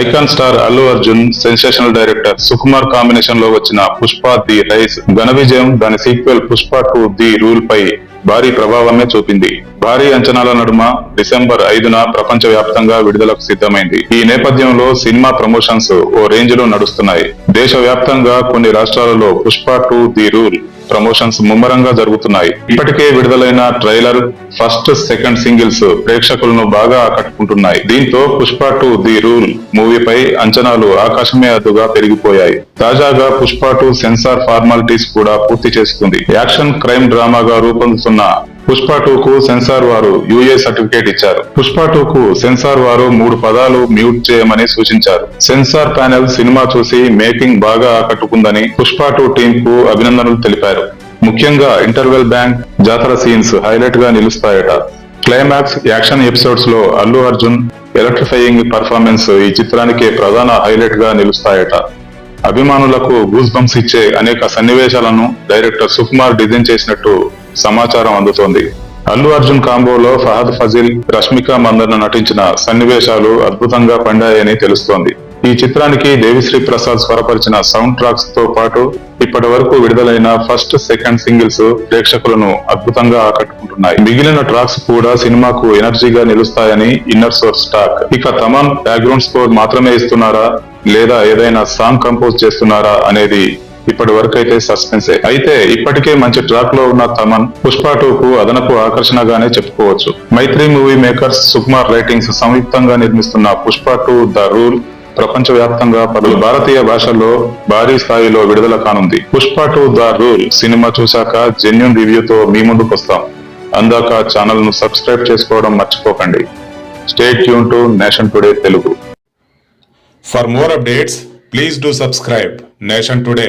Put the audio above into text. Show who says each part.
Speaker 1: Icon star Allu Arjun sensational director Sukumar కాంబినేషన్లో వచ్చిన Pushpa the rise. ఘన విజయం దాని sequel Pushpa two the rule పై భారీ ప్రభావమే చూపింది. భారీ అంచనాల నడుమ డిసెంబర్ ఐదున ప్రపంచ వ్యాప్తంగా విడుదలకు సిద్ధమైంది. ఈ నేపథ్యంలో సినిమా ప్రమోషన్స్ ఓ రేంజ్లో నడుస్తున్నాయి. దేశవ్యాప్తంగా కొన్ని రాష్ట్రాలలో Pushpa two the rule promotions ముమ్మరంగా జరుగుతున్నాయి. ఇప్పటికే విడుదలైన ట్రైలర్ ఫస్ట్ సెకండ్ సింగిల్స్ ప్రేక్షకులను బాగా ఆకట్టుకుంటున్నాయి. దీంతో పుష్ప టూ ది రూల్ మూవీపై అంచనాలు ఆకాశమే అద్దుగా పెరిగిపోయాయి. తాజాగా పుష్ప టు సెన్సార్ ఫార్మాలిటీస్ కూడా పూర్తి చేసుకుంది. యాక్షన్ క్రైమ్ డ్రామాగా రూపొందుతున్న పుష్ప టూ కు సెన్సార్ వారు యూఏ సర్టిఫికేట్ ఇచ్చారు. పుష్ప టూ కు సెన్సార్ వారు మూడు పదాలు మ్యూట్ చేయమని సూచించారు. సెన్సార్ ప్యానెల్ సినిమా చూసి మేకింగ్ బాగా ఆకట్టుకుందని పుష్ప టూ టీం కు అభినందనలు తెలిపారు. ముఖ్యంగా ఇంటర్వెల్ బ్యాంక్ జాతర సీన్స్ హైలైట్గా నిలుస్తాయట. క్లైమాక్స్ యాక్షన్ ఎపిసోడ్స్లో అల్లు అర్జున్ ఎలక్ట్రిఫైయింగ్ పర్ఫార్మెన్స్ ఈ చిత్రానికే ప్రధాన హైలైట్గా నిలుస్తాయట. అభిమానులకు గూస్ బంప్స్ ఇచ్చే అనేక సన్నివేశాలను డైరెక్టర్ సుకుమార్ డిజైన్ చేసినట్టు సమాచారం అందుతోంది. అల్లు అర్జున్ కాంబోలో ఫహద్ ఫజిల్ రష్మిక మందన్న నటించిన సన్నివేశాలు అద్భుతంగా పండాయని తెలుస్తోంది. ఈ చిత్రానికి దేవిశ్రీ ప్రసాద్ స్వరపరిచిన సౌండ్ ట్రాక్స్తో పాటు ఇప్పటి వరకు విడుదలైన ఫస్ట్ సెకండ్ సింగిల్స్ ప్రేక్షకులను అద్భుతంగా ఆకట్టుకుంటున్నాయి. మిగిలిన ట్రాక్స్ కూడా సినిమాకు ఎనర్జీగా నిలుస్తాయని ఇన్నర్ సోర్స్ టాక్ ఇక తమన్ బ్యాక్గ్రౌండ్ స్కోర్ మాత్రమే ఇస్తున్నారా? లేదా ఏదైనా సాంగ్ కంపోజ్ చేస్తున్నారా అనేది ఇప్పటి వరకు అయితే సస్పెన్సే అయితే ఇప్పటికే మంచి ట్రాక్లో ఉన్న తమన్ పుష్ప టూ కు అదనపు ఆకర్షణగానే చెప్పుకోవచ్చు. Mythri movie makers Sukumar writings సంయుక్తంగా నిర్మిస్తున్న పుష్ప టూ ద రూల్ ప్రపంచ వ్యాప్తంగా పలు భారతీయ భాషల్లో భారీ స్థాయిలో విడుదల కానుంది. Pushpa two the rule cinema చూశాక జెన్యున్ రివ్యూతో మీ ముందుకు వస్తాం. అందాక ఛానల్ను సబ్స్క్రైబ్ చేసుకోవడం మర్చిపోకండి. Stay tuned to nation today Telugu
Speaker 2: for more updates please do subscribe nation today